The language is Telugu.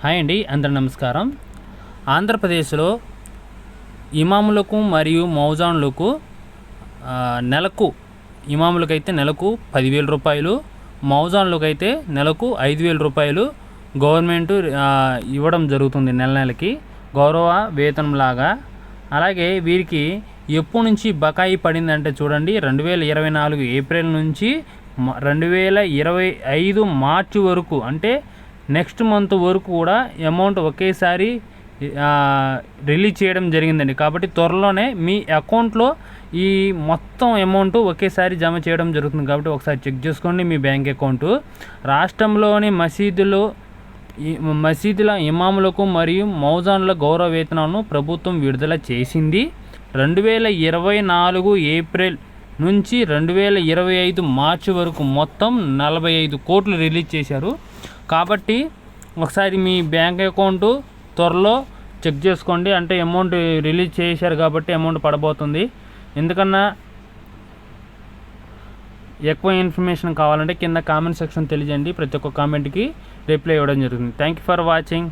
హాయ్ అండి అందరి నమస్కారం. ఆంధ్రప్రదేశ్లో ఇమాములకు మరియు మౌజాన్లకు నెలకు ఇమాములకైతే నెలకు పదివేల రూపాయలు మౌజాన్లకైతే నెలకు ఐదు వేల రూపాయలు గవర్నమెంట్ ఇవ్వడం జరుగుతుంది నెల నెలకి గౌరవ వేతనం లాగా అలాగే వీరికి ఎప్పటి నుంచి బకాయి పడిందంటే చూడండి రెండు వేల ఇరవై నాలుగు ఏప్రిల్ నుంచి రెండు వేల ఇరవై ఐదు మార్చి వరకు అంటే నెక్స్ట్ మంత్ వరకు కూడా అమౌంట్ ఒకేసారి రిలీజ్ చేయడం జరిగిందండి. కాబట్టి త్వరలోనే మీ అకౌంట్లో ఈ మొత్తం అమౌంట్ ఒకేసారి జమ చేయడం జరుగుతుంది. కాబట్టి ఒకసారి చెక్ చేసుకోండి మీ బ్యాంక్ అకౌంటు. రాష్ట్రంలోని మసీదులు మసీదుల ఇమాములకు మరియు మౌజాన్ల గౌరవ వేతనాలను ప్రభుత్వం విడుదల చేసింది. రెండు వేల ఇరవై నాలుగు ఏప్రిల్ నుంచి రెండు వేల ఇరవై ఐదు మార్చి వరకు మొత్తం నలభై ఐదు కోట్లు రిలీజ్ చేశారు. కాబట్టి ఒకసారి మీ బ్యాంక్ అకౌంటు త్వరలో చెక్ చేసుకోండి. అంటే అమౌంట్ రిలీజ్ చేశారు కాబట్టి అమౌంట్ పడబోతుంది. ఎందుకన్నా ఎక్కువ ఇన్ఫర్మేషన్ కావాలంటే కింద కామెంట్ సెక్షన్ తెలియజేయండి. ప్రతి ఒక్క కామెంట్కి రిప్లై ఇవ్వడం జరుగుతుంది. Thank you for watching.